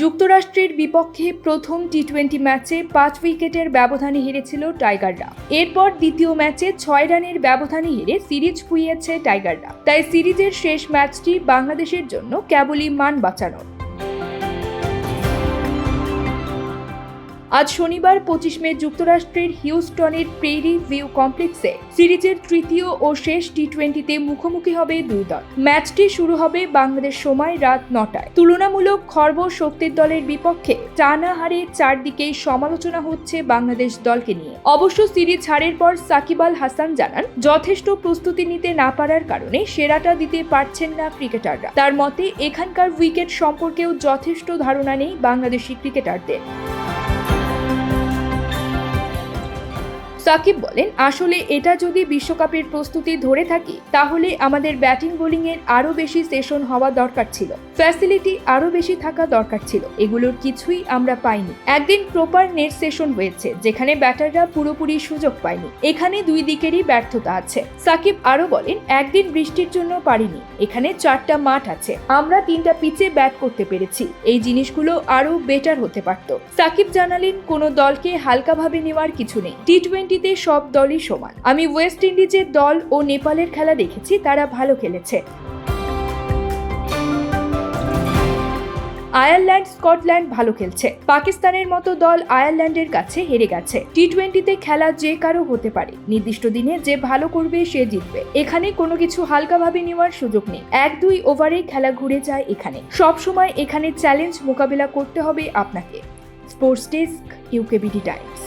যুক্তরাষ্ট্রের বিপক্ষে প্রথম টি টোয়েন্টি ম্যাচে পাঁচ উইকেটের ব্যবধানে হেরেছিল টাইগাররা। এরপর দ্বিতীয় ম্যাচে ছয় রানের ব্যবধানে হেরে সিরিজ ফুইয়েছে টাইগাররা। তাই সিরিজের শেষ ম্যাচটি বাংলাদেশের জন্য কেবলই মান বাঁচানোর। আজ শনিবার পঁচিশ মে যুক্তরাষ্ট্রের হিউস্টনের প্রেরি ভিউ কমপ্লেক্সে সিরিজের তৃতীয় ও শেষ টি টোয়েন্টিতে মুখোমুখি হবে দুই দল। ম্যাচটি শুরু হবে বাংলাদেশ সময় রাত নটায়। তুলনামূলক খর্ব শক্তির দলের বিপক্ষে টানা হারে চারদিকেই সমালোচনা হচ্ছে বাংলাদেশ দলকে নিয়ে। অবশ্য সিরিজ হারের পর সাকিব আল হাসান জানান, যথেষ্ট প্রস্তুতি নিতে না পারার কারণে সেরাটা দিতে পারছেন না ক্রিকেটাররা। তার মতে, এখানকার উইকেট সম্পর্কেও যথেষ্ট ধারণা নেই বাংলাদেশি ক্রিকেটারদের। সাকিব বলেন, আসলে এটা যদি বিশ্বকাপের প্রস্তুতি ধরে থাকি, তাহলে আমাদের ব্যাটিং বোলিং এর আরও বেশি সেশন হওয়া দরকার ছিল। ফ্যাসিলিটি আরও বেশি থাকা দরকার ছিল। এগুলোর কিছুই আমরা পাইনি। একদিন প্রপার নেট সেশন হয়েছে, যেখানে ব্যাটাররা পুরোপুরি সুযোগ পায়নি। এখানে দুই দিকেরই ব্যর্থতা আছে। সাকিব আরও বলেন, একদিন বৃষ্টির জন্য পারিনি। এখানে চারটা মাঠ আছে। আমরা তিনটা পিচে ব্যাট করতে পেরেছি। এই জিনিসগুলো আরও বেটার হতে পারত। সাকিব জানালেন, কোনো দলকে হালকাভাবে নেওয়ার কিছু নেই। টি টোয়েন্টিতে সব দলই সমান। আমি ওয়েস্ট ইন্ডিজের দল ও নেপালের খেলা দেখেছি, তারা ভালো খেলেছে। আয়ারল্যান্ড, স্কটল্যান্ড ভালো খেলছে। পাকিস্তানের মতো দল আয়ারল্যান্ডের কাছে হেরে গেছে। টি টোয়েন্টিতে খেলা যে কারও হতে পারে, নির্দিষ্ট দিনে যে ভালো করবে সে জিতবে। এখানে কোনো কিছু হালকাভাবে নেওয়ার সুযোগ নেই। এক দুই ওভারে খেলা ঘুরে যায় এখানে। সব সময় এখানে চ্যালেঞ্জ মোকাবিলা করতে হবে আপনাকে। Sports desk, UKBD Times.